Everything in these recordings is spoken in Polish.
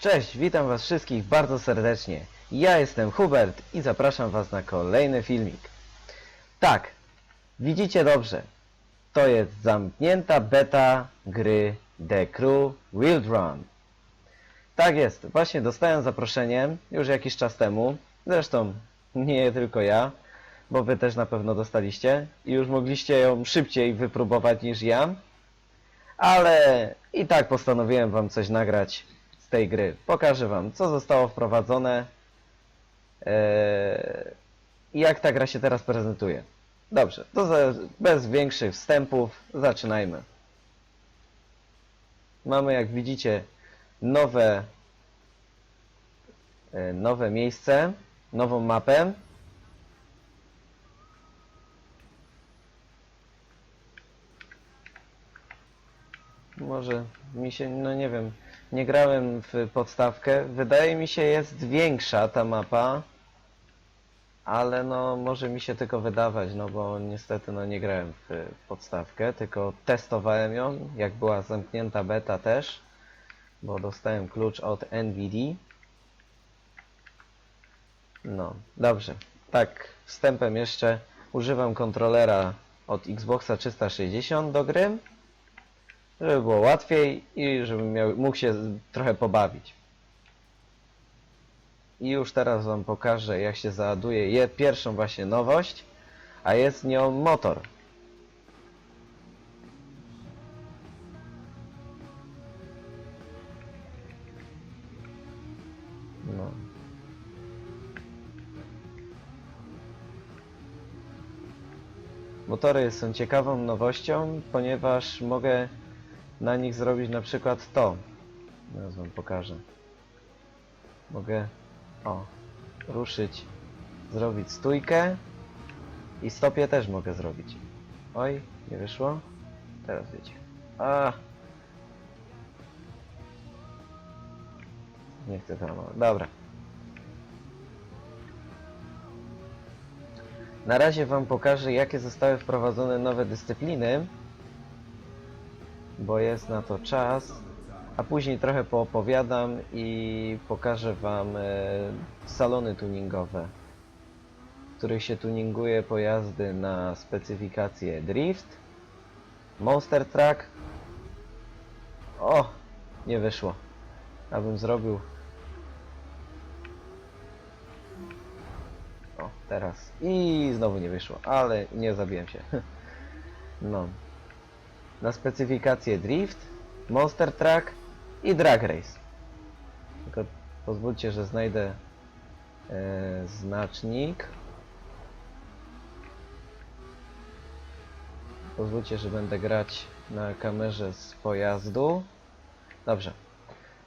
Cześć, witam was wszystkich bardzo serdecznie. Ja jestem Hubert i zapraszam was na kolejny filmik. Tak, widzicie dobrze. To jest zamknięta beta gry The Crew Wild Run. Tak jest, właśnie dostałem zaproszenie już jakiś czas temu. Zresztą nie tylko ja, bo wy też na pewno dostaliście i już mogliście ją szybciej wypróbować niż ja. Ale i tak postanowiłem wam coś nagrać tej gry. Pokażę wam, co zostało wprowadzone eee, i jak ta gra się teraz prezentuje. Dobrze, to bez większych wstępów zaczynajmy. Mamy, jak widzicie, nowe, e, nowe miejsce, nową mapę. Może mi się, no nie wiem, nie grałem w podstawkę. Wydaje mi się jest większa ta mapa, ale no może mi się tylko wydawać, no bo niestety no nie grałem w podstawkę, tylko testowałem ją, jak była zamknięta beta też, bo dostałem klucz od NVD. No, dobrze. Tak, wstępem jeszcze używam kontrolera od Xboxa 360 do gry żeby było łatwiej i żebym miał, mógł się trochę pobawić. I już teraz Wam pokażę, jak się załaduje je, pierwszą właśnie nowość, a jest nią motor. No. Motory są ciekawą nowością, ponieważ mogę na nich zrobić na przykład to. Teraz wam pokażę. Mogę o ruszyć, zrobić stójkę i stopie też mogę zrobić. Oj, nie wyszło. Teraz wiecie. A. Nie chcę tam. Dobra. Na razie wam pokażę jakie zostały wprowadzone nowe dyscypliny bo jest na to czas, a później trochę poopowiadam i pokażę Wam e, salony tuningowe, w których się tuninguje pojazdy na specyfikację Drift, Monster Truck. O, nie wyszło. Abym zrobił. O, teraz. I znowu nie wyszło, ale nie zabiłem się. No na specyfikację Drift, Monster Truck i Drag Race. Tylko pozwólcie, że znajdę e, znacznik. Pozwólcie, że będę grać na kamerze z pojazdu. Dobrze.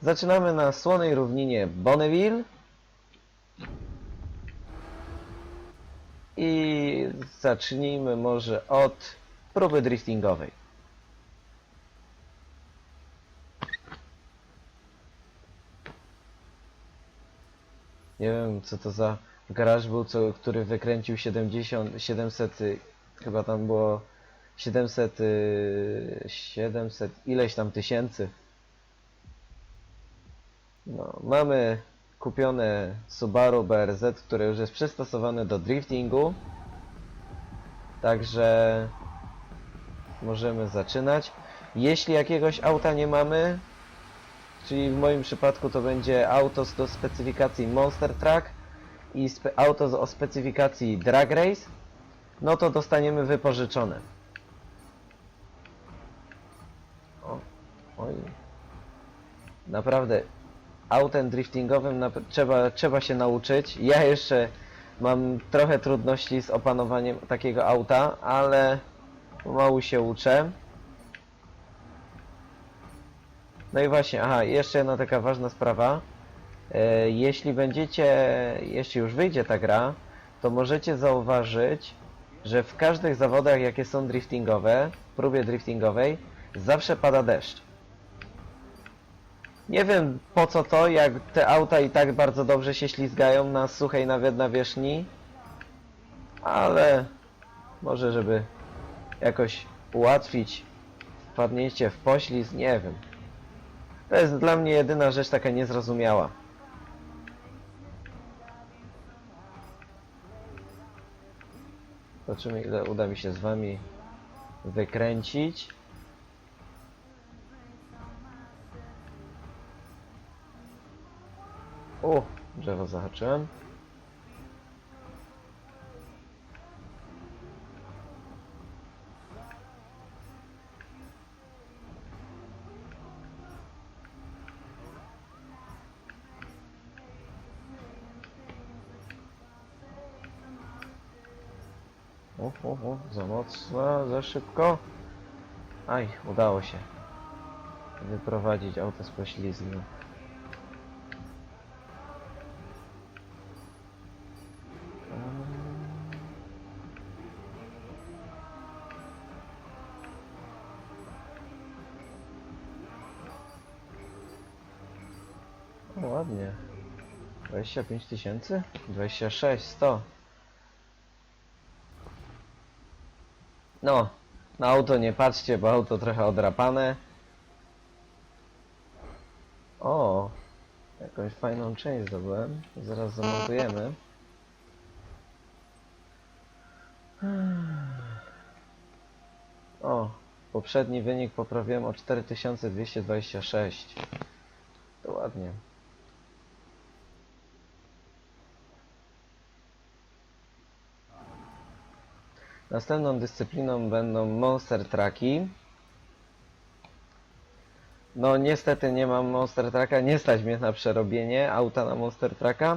Zaczynamy na słonej równinie Bonneville. I zacznijmy może od próby driftingowej. Nie wiem co to za garaż był, co, który wykręcił 70, 700, y, chyba tam było 700, y, 700 ileś tam tysięcy. No, mamy kupione Subaru BRZ, które już jest przystosowane do driftingu. Także możemy zaczynać. Jeśli jakiegoś auta nie mamy, Czyli w moim przypadku to będzie auto z- do specyfikacji Monster Truck i auto z- o specyfikacji Drag Race, no to dostaniemy wypożyczone. O, oj. Naprawdę, autem driftingowym nap- trzeba, trzeba się nauczyć. Ja jeszcze mam trochę trudności z opanowaniem takiego auta, ale pomału się uczę. No i właśnie, aha, jeszcze jedna taka ważna sprawa. E, jeśli będziecie, jeśli już wyjdzie ta gra, to możecie zauważyć, że w każdych zawodach, jakie są driftingowe, w próbie driftingowej, zawsze pada deszcz. Nie wiem po co to, jak te auta i tak bardzo dobrze się ślizgają na suchej nawet nawierzchni, ale może żeby jakoś ułatwić wpadnięcie w poślizg, nie wiem. To jest dla mnie jedyna rzecz taka niezrozumiała. Zobaczymy ile uda mi się z wami wykręcić. O, drzewo zahaczyłem. O, za mocno, za szybko. Aj, udało się wyprowadzić auto z poślizgu. Ładnie. 25 tysięcy? 26, 100. No, na auto nie patrzcie, bo auto trochę odrapane. O, jakąś fajną część zdobyłem. Zaraz zamontujemy. O, poprzedni wynik poprawiłem o 4226. To ładnie. Następną dyscypliną będą Monster Trucki. No niestety nie mam Monster Trucka, nie stać mnie na przerobienie auta na Monster Trucka.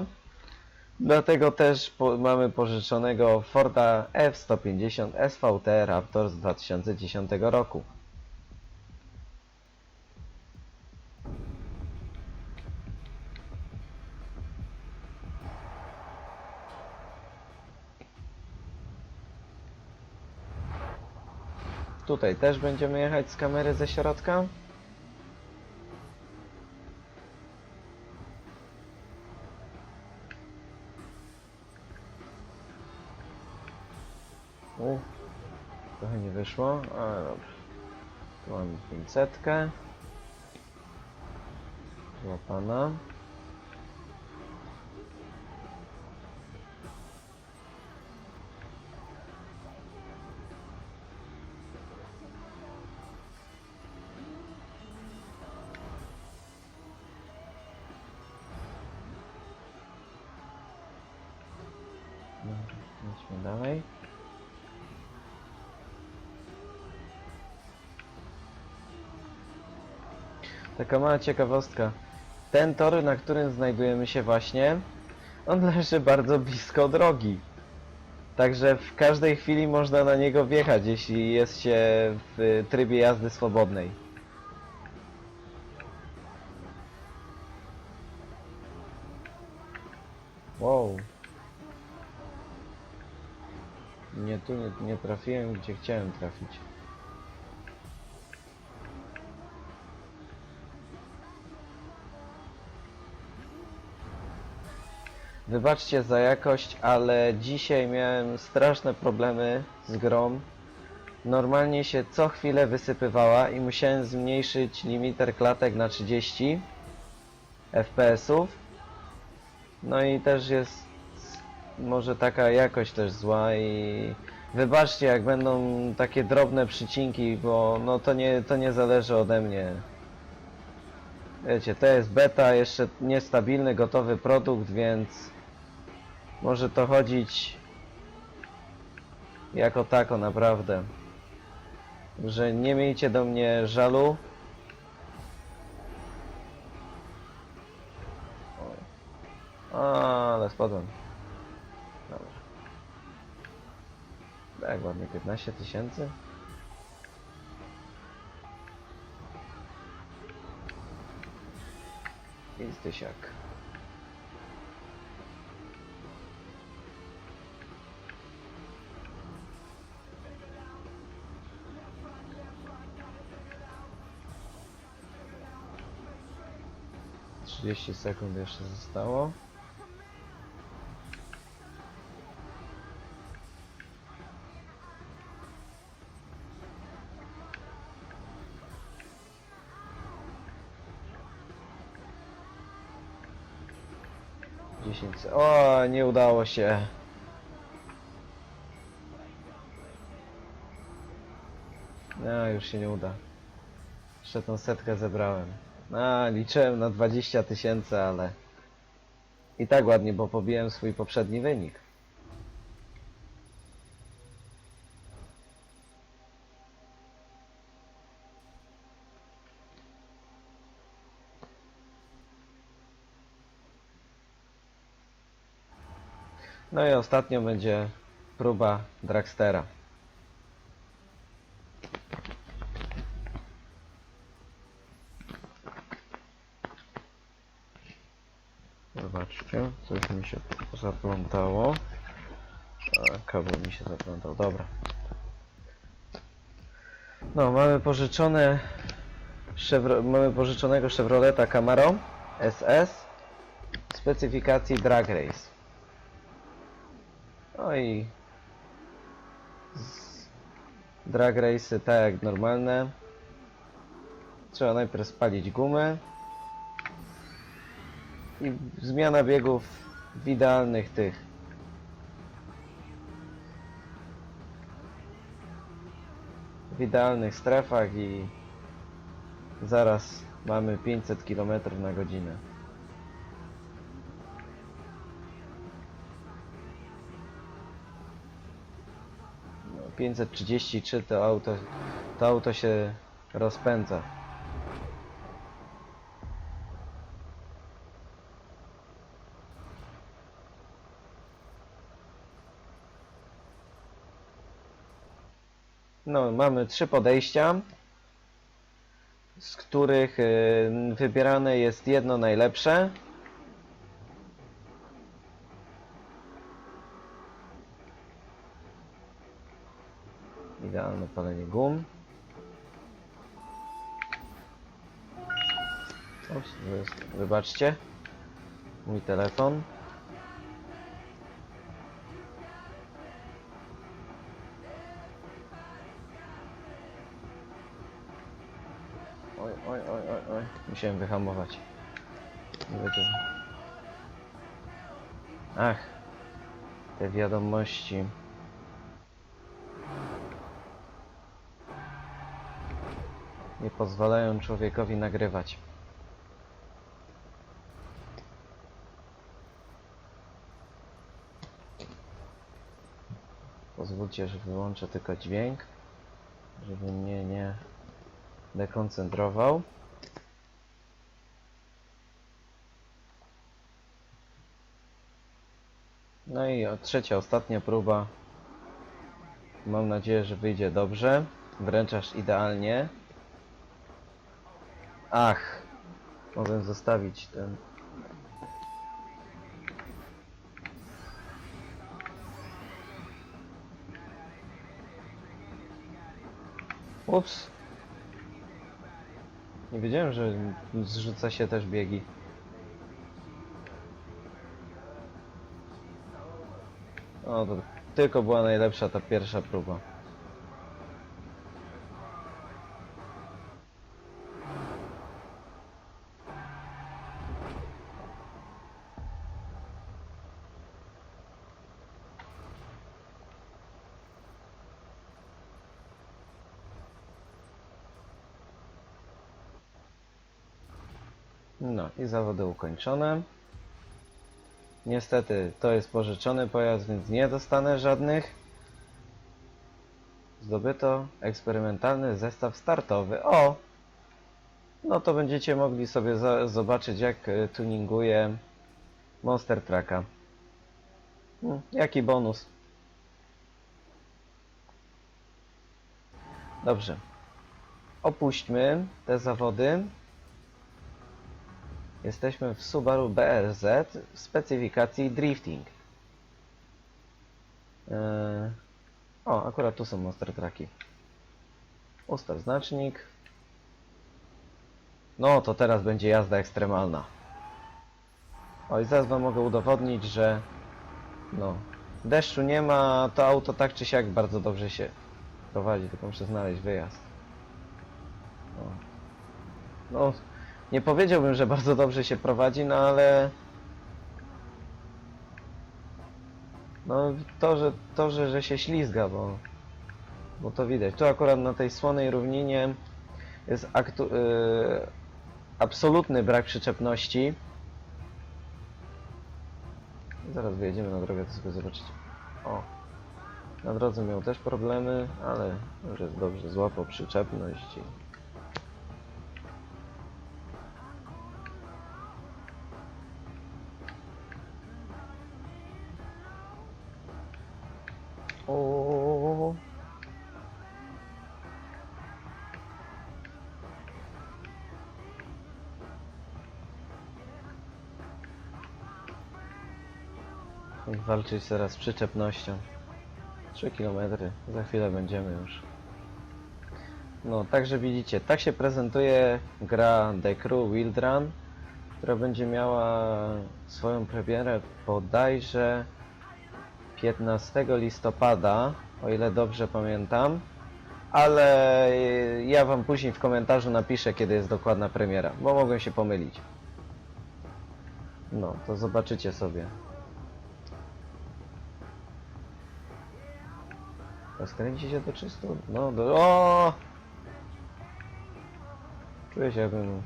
Dlatego też po, mamy pożyczonego Forda F-150 SVT Raptor z 2010 roku. Tutaj też będziemy jechać z kamery ze środka. U, trochę nie wyszło, ale dobrze. Tu mamy 500. Złapana. Taka mała ciekawostka. Ten tor, na którym znajdujemy się właśnie, on leży bardzo blisko drogi. Także w każdej chwili można na niego wjechać, jeśli jest się w trybie jazdy swobodnej. Wow. Nie tu nie, nie trafiłem, gdzie chciałem trafić. Wybaczcie za jakość, ale dzisiaj miałem straszne problemy z grą. Normalnie się co chwilę wysypywała i musiałem zmniejszyć limiter klatek na 30 FPS-ów. No i też jest może taka jakość też zła i wybaczcie jak będą takie drobne przycinki, bo no to nie, to nie zależy ode mnie. Wiecie, to jest beta, jeszcze niestabilny, gotowy produkt, więc może to chodzić jako tako naprawdę. Że nie miejcie do mnie żalu. O, ale spadłem. Dobra. Tak, ładnie 15 tysięcy. I zdysiak. 200 sekund jeszcze zostało. Dziesięć. O, nie udało się. No, już się nie uda. Jeszcze tą setkę zebrałem. A, liczyłem na 20 tysięcy, ale... I tak ładnie, bo pobiłem swój poprzedni wynik. No i ostatnio będzie próba Dragstera. Zobaczcie, coś mi się zaplątało. Kabel mi się zaplątał, dobra. No, mamy pożyczone Chevro mamy pożyczonego Chevroleta Camaro SS specyfikacji Drag Race. No i drag race tak jak normalne. Trzeba najpierw spalić gumę i zmiana biegów w idealnych tych. W idealnych strefach i zaraz mamy 500 km na godzinę. No, 533 to auto, to auto się rozpędza. No, mamy trzy podejścia, z których y, wybierane jest jedno najlepsze. Idealne palenie gum. Wybaczcie. Mój telefon. Musiałem wyhamować. Nie będzie. Ach. Te wiadomości. Nie pozwalają człowiekowi nagrywać. Pozwólcie, że wyłączę tylko dźwięk, żeby mnie nie dekoncentrował. No i trzecia, ostatnia próba. Mam nadzieję, że wyjdzie dobrze. Wręcz aż idealnie. Ach, mogłem zostawić ten. Ups. Nie wiedziałem, że zrzuca się też biegi. O, to tylko była najlepsza ta pierwsza próba. No i zawody ukończone. Niestety to jest pożyczony pojazd, więc nie dostanę żadnych. Zdobyto eksperymentalny zestaw startowy. O! No to będziecie mogli sobie zobaczyć jak e, tuninguje Monster Trucka. Hmm, jaki bonus. Dobrze. Opuśćmy te zawody. Jesteśmy w Subaru BRZ w specyfikacji drifting. Eee, O, akurat tu są monster trucki. Ustaw znacznik. No, to teraz będzie jazda ekstremalna. Oj, zaraz wam mogę udowodnić, że no, deszczu nie ma, to auto tak czy siak bardzo dobrze się prowadzi, tylko muszę znaleźć wyjazd. O. No, nie powiedziałbym, że bardzo dobrze się prowadzi, no ale No to, że, to, że, że się ślizga, bo, bo to widać. Tu akurat na tej słonej równinie jest aktu, yy, absolutny brak przyczepności. Zaraz wyjedziemy na drogę, to sobie zobaczycie. O, na drodze miał też problemy, ale już jest dobrze, złapał przyczepność i... Walczyć teraz z przyczepnością. 3 km, za chwilę będziemy już. No, także widzicie, tak się prezentuje gra The Crew Wild Run, która będzie miała swoją premierę bodajże 15 listopada, o ile dobrze pamiętam. Ale ja wam później w komentarzu napiszę, kiedy jest dokładna premiera, bo mogłem się pomylić. No, to zobaczycie sobie. Rozkręci się do 300? No, do... O! Czuję się, jakbym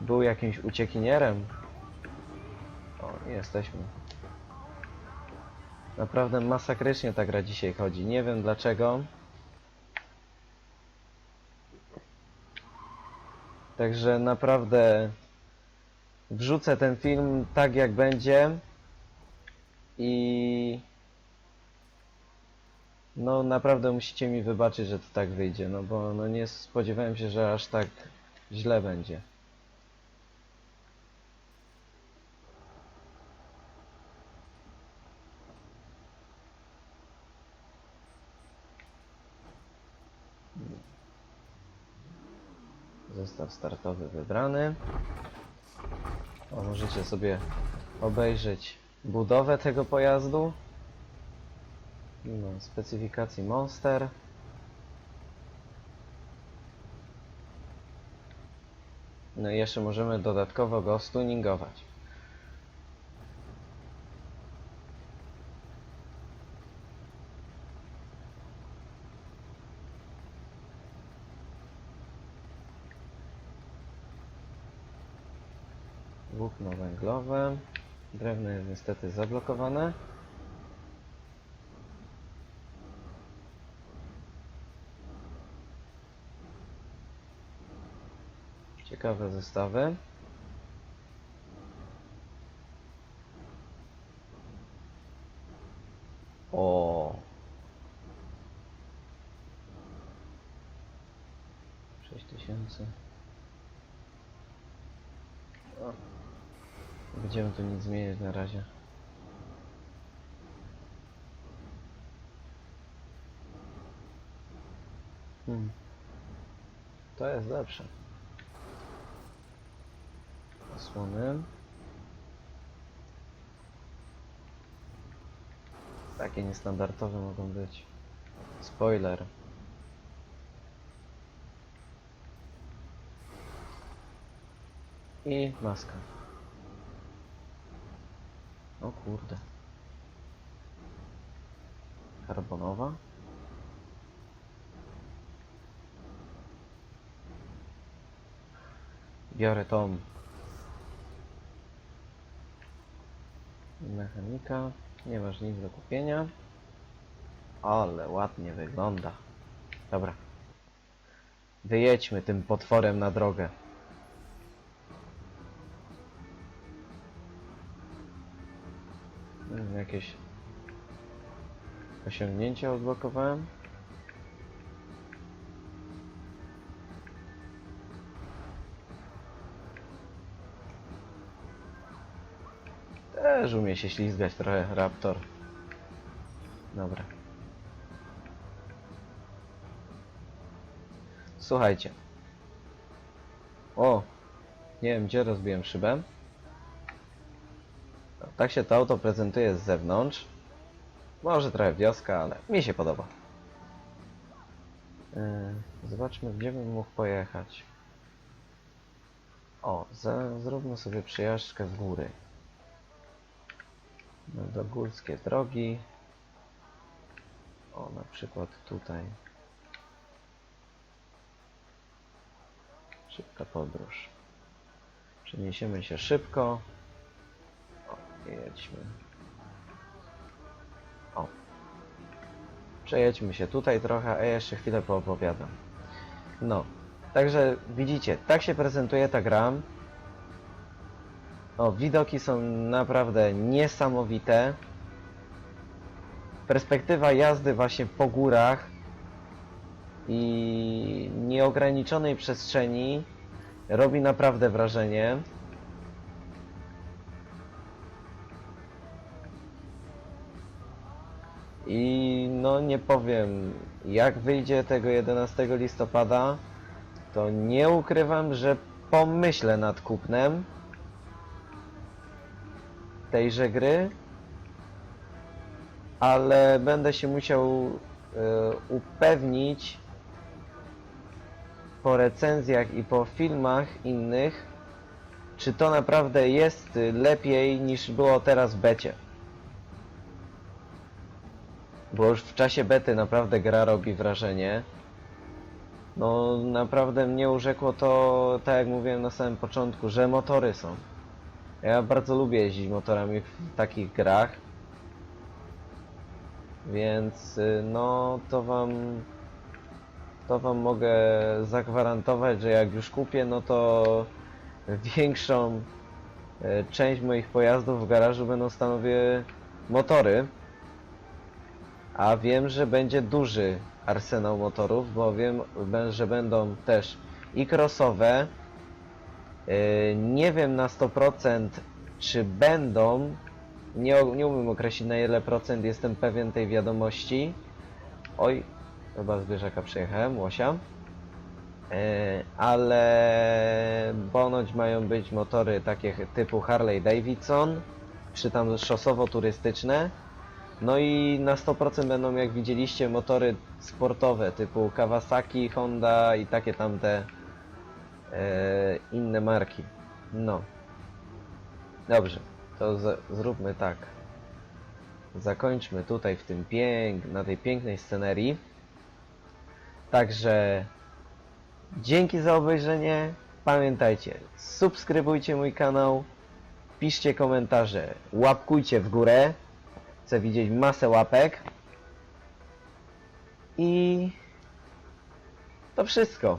był jakimś uciekinierem. O, jesteśmy. Naprawdę masakrycznie ta gra dzisiaj chodzi. Nie wiem dlaczego. Także naprawdę wrzucę ten film tak jak będzie i no naprawdę musicie mi wybaczyć, że to tak wyjdzie, no bo no nie spodziewałem się, że aż tak źle będzie. Zestaw startowy wybrany. O, możecie sobie obejrzeć budowę tego pojazdu. No, specyfikacji Monster. No i jeszcze możemy dodatkowo go stuningować. Włókno węglowe. Drewno jest niestety zablokowane. Ciekawe zestawy. O. Sześć tysięcy. Będziemy tu nic zmieniać na razie. Hmm. To jest lepsze. Osłony. Takie niestandardowe mogą być. Spoiler. I maska. O kurde. Karbonowa. Biorę tą Mechanika, nie masz nic do kupienia. Ale ładnie wygląda. Dobra. Wyjedźmy tym potworem na drogę. Jakieś osiągnięcie odblokowałem. Też umie się ślizgać trochę Raptor. Dobra. Słuchajcie. O! Nie wiem gdzie rozbiłem szybę. No, Tak się to auto prezentuje z zewnątrz. Może trochę wioska, ale mi się podoba. Yy, zobaczmy gdzie bym mógł pojechać. O, za, zróbmy sobie przejażdżkę w góry. Do górskie drogi. O, na przykład tutaj. Szybka podróż. Przeniesiemy się szybko. O, jedźmy. O. Przejedźmy się tutaj trochę, a jeszcze chwilę poopowiadam. No. Także widzicie, tak się prezentuje ta gra. O, widoki są naprawdę niesamowite. Perspektywa jazdy właśnie po górach i nieograniczonej przestrzeni robi naprawdę wrażenie. I no nie powiem, jak wyjdzie tego 11 listopada, to nie ukrywam, że pomyślę nad kupnem tejże gry, ale będę się musiał e, upewnić po recenzjach i po filmach innych, czy to naprawdę jest y, lepiej niż było teraz w becie. Bo już w czasie bety naprawdę gra robi wrażenie. No naprawdę mnie urzekło to, tak jak mówiłem na samym początku, że motory są. Ja bardzo lubię jeździć motorami w takich grach. Więc y, no to wam to wam mogę zagwarantować, że jak już kupię, no to większą e, część moich pojazdów w garażu będą stanowiły motory. A wiem, że będzie duży arsenał motorów, bo wiem, że będą też i crossowe. E, Nie wiem na 100% czy będą, nie, nie umiem określić na ile procent jestem pewien tej wiadomości. Oj, chyba zwierzaka przyjechałem, łosia. E, ale ponoć mają być motory takie typu Harley Davidson, czy tam szosowo-turystyczne. No i na 100% będą, jak widzieliście, motory sportowe typu Kawasaki, Honda i takie tamte inne marki. No. Dobrze, to zróbmy tak. Zakończmy tutaj w tym pięk, na tej pięknej scenerii. Także dzięki za obejrzenie. Pamiętajcie, subskrybujcie mój kanał, piszcie komentarze, łapkujcie w górę. Chcę widzieć masę łapek. I to wszystko.